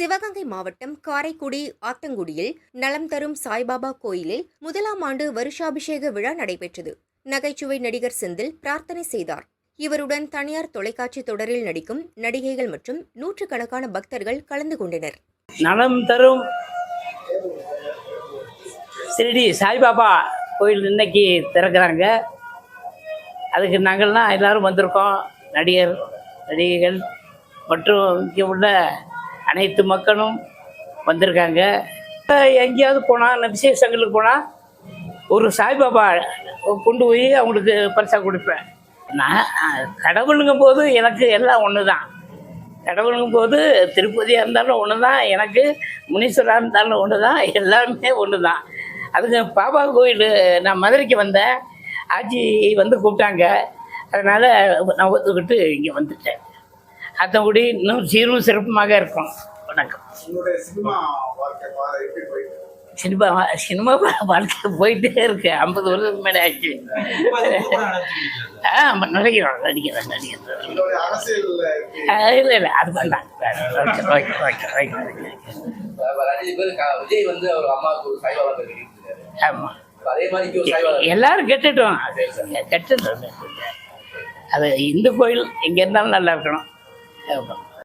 சிவகங்கை மாவட்டம் காரைக்குடி ஆத்தங்குடியில் நலம் தரும் சாய்பாபா கோயிலில் முதலாம் ஆண்டு வருஷாபிஷேக விழா நடைபெற்றது. நகைச்சுவை நடிகர் செந்தில் பிரார்த்தனை செய்தார். இவருடன் தனியார் தொலைக்காட்சி தொடரில் நடிக்கும் நடிகைகள் மற்றும் நூற்றுக்கணக்கான பக்தர்கள் கலந்து கொண்டனர். நலம் தரும் ஸ்ரீடி சாய்பாபா கோயில் இன்னைக்கு திறக்கிறாங்க. அதுக்கு நாங்கள்லாம் எல்லாரும் வந்திருக்கோம். நடிகர் நடிகைகள் மற்றும் இங்கே உள்ள அனைத்து மக்களும் வந்திருக்காங்க. எங்கேயாவது போனால் விசேஷங்களுக்கு போனால் ஒரு சாய்பாபா கொண்டு போய் அவங்களுக்கு பரிசாக கொடுப்பேன். நான் கடவுளுங்கும் போது எனக்கு எல்லாம் ஒன்று தான் கடவுளுங்கும் போது திருப்பதியாக இருந்தாலும் ஒன்று தான் எனக்கு முனீஸ்வராக இருந்தாலும் ஒன்று தான் எல்லாருமே ஒன்று தான் அதுக்கு பாபா கோயில் நான் மதுரைக்கு வந்தேன். ஆட்சி வந்து கூப்பிட்டாங்க. அதனால் நான் ஒத்துக்கிட்டு இங்கே வந்துட்டேன். அத்தபடி இன்னும் சீரும் சிறப்புமாக இருக்கும். வணக்கம். சினிமா? சினிமா வாழ்க்கை போயிட்டே இருக்கு. ஐம்பது வருஷத்துக்கு மேலே ஆச்சு. ஆ நடிக்கிறோம். எப்படி? ஆ, இல்லை இல்லை அது ஓகே ஓகே ஓகே ஓகே. வந்து அவர் அம்மாவுக்கு கட்டிட்டு ஆமாம் எல்லாரும் கெட்டுட்டோம். கெட்டுட்டோம் அது இந்து கோயில் எங்கே இருந்தாலும் நல்லா இருக்கணும். ஆமாம்.